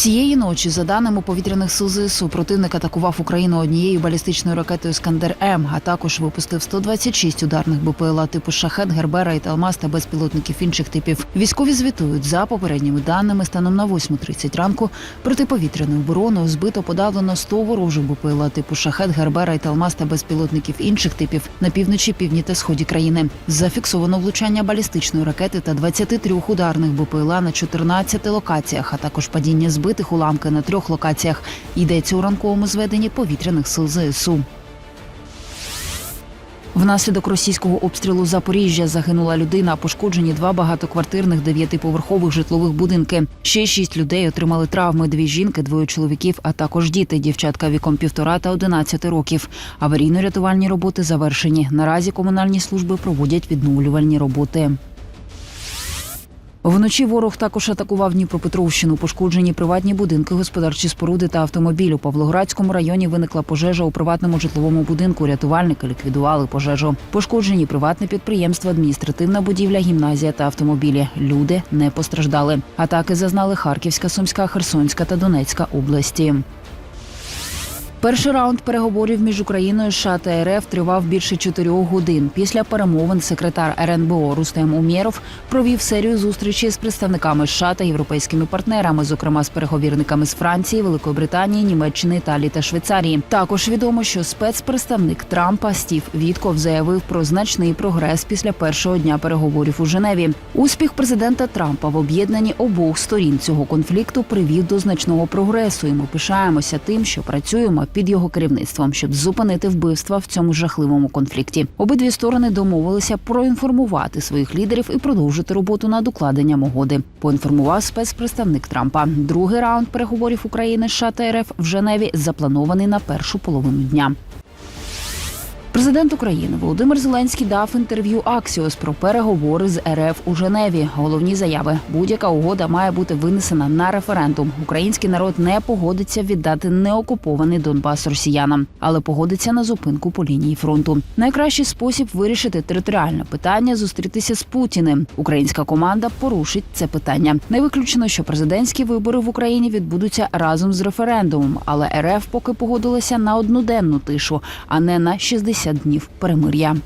Цієї ночі, за даними повітряних сил ЗСУ, противник атакував Україну однією балістичною ракетою Скандер М, а також випустив 126 ударних БПЛА типу Шахет, Гербера і Талмаз та безпілотників інших типів. Військові звітують за попередніми даними станом на 8.30 ранку протиповітряною обороною збито подавлено 100 ворожих БПЛА типу Шахет, Гербера і Талмаз та безпілотників інших типів на півночі, півдні та сході країни. Зафіксовано влучання балістичної ракети та 23 ударних БПЛА на 14 локаціях, а також падіння збитих уламки на трьох локаціях. Йдеться у ранковому зведенні повітряних сил ЗСУ. Внаслідок російського обстрілу Запоріжжя загинула людина, пошкоджені два багатоквартирних дев'ятиповерхових житлових будинки. Ще шість людей отримали травми: дві жінки, двоє чоловіків, а також діти, дівчатка віком півтора та одинадцяти років. Аварійно-рятувальні роботи завершені. Наразі комунальні служби проводять відновлювальні роботи. Вночі ворог також атакував Дніпропетровщину. Пошкоджені приватні будинки, господарчі споруди та автомобіль. У Павлоградському районі виникла пожежа у приватному житловому будинку. Рятувальники ліквідували пожежу. Пошкоджені приватне підприємство, адміністративна будівля, гімназія та автомобілі. Люди не постраждали. Атаки зазнали Харківська, Сумська, Херсонська та Донецька області. Перший раунд переговорів між Україною США та РФ тривав більше чотирьох годин. Після перемовин секретар РНБО Рустем Умєров провів серію зустрічей з представниками США та європейськими партнерами, зокрема з переговірниками з Франції, Великої Британії, Німеччини, Італії та Швейцарії. Також відомо, що спецпредставник Трампа Стів Вітков заявив про значний прогрес після першого дня переговорів у Женеві. Успіх президента Трампа в об'єднанні обох сторін цього конфлікту привів до значного прогресу, і ми пишаємося тим, що працюємо під його керівництвом, щоб зупинити вбивства в цьому жахливому конфлікті. Обидві сторони домовилися проінформувати своїх лідерів і продовжити роботу над укладенням угоди. Поінформував спецпредставник Трампа. Другий раунд переговорів України США та РФ в Женеві запланований на першу половину дня. Президент України Володимир Зеленський дав інтерв'ю Аксіос про переговори з РФ у Женеві. Головні заяви: будь-яка угода має бути винесена на референдум. Український народ не погодиться віддати неокупований Донбас росіянам, але погодиться на зупинку по лінії фронту. Найкращий спосіб вирішити територіальне питання зустрітися з Путіним. Українська команда порушить це питання. Не виключено, що президентські вибори в Україні відбудуться разом з референдумом, але РФ поки погодилася на одноденну тишу, а не на 60 днів перемир'я.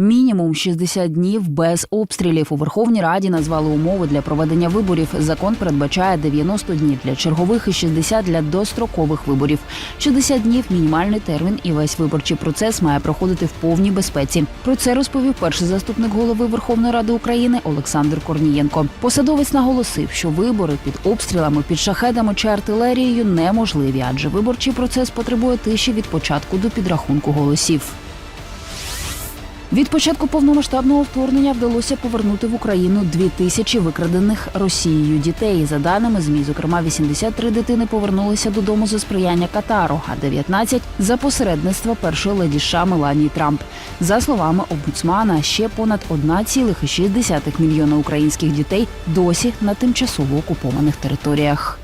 Мінімум 60 днів без обстрілів у Верховній Раді назвали умови для проведення виборів. Закон передбачає 90 днів для чергових і 60 для дострокових виборів. 60 днів мінімальний термін, і весь виборчий процес має проходити в повній безпеці. Про це розповів перший заступник голови Верховної Ради України Олександр Корнієнко. Посадовець наголосив, що вибори під обстрілами, під шахедами чи артилерією неможливі, адже виборчий процес потребує тиші від початку до підрахунку голосів. Від початку повномасштабного вторгнення вдалося повернути в Україну дві тисячі викрадених Росією дітей. За даними змі, зокрема, 83 дитини повернулися додому за сприяння Катару, а 19 – за посередництва першої леді США Меланії Трамп. За словами омбудсмана, ще понад 1,6 мільйона українських дітей досі на тимчасово окупованих територіях.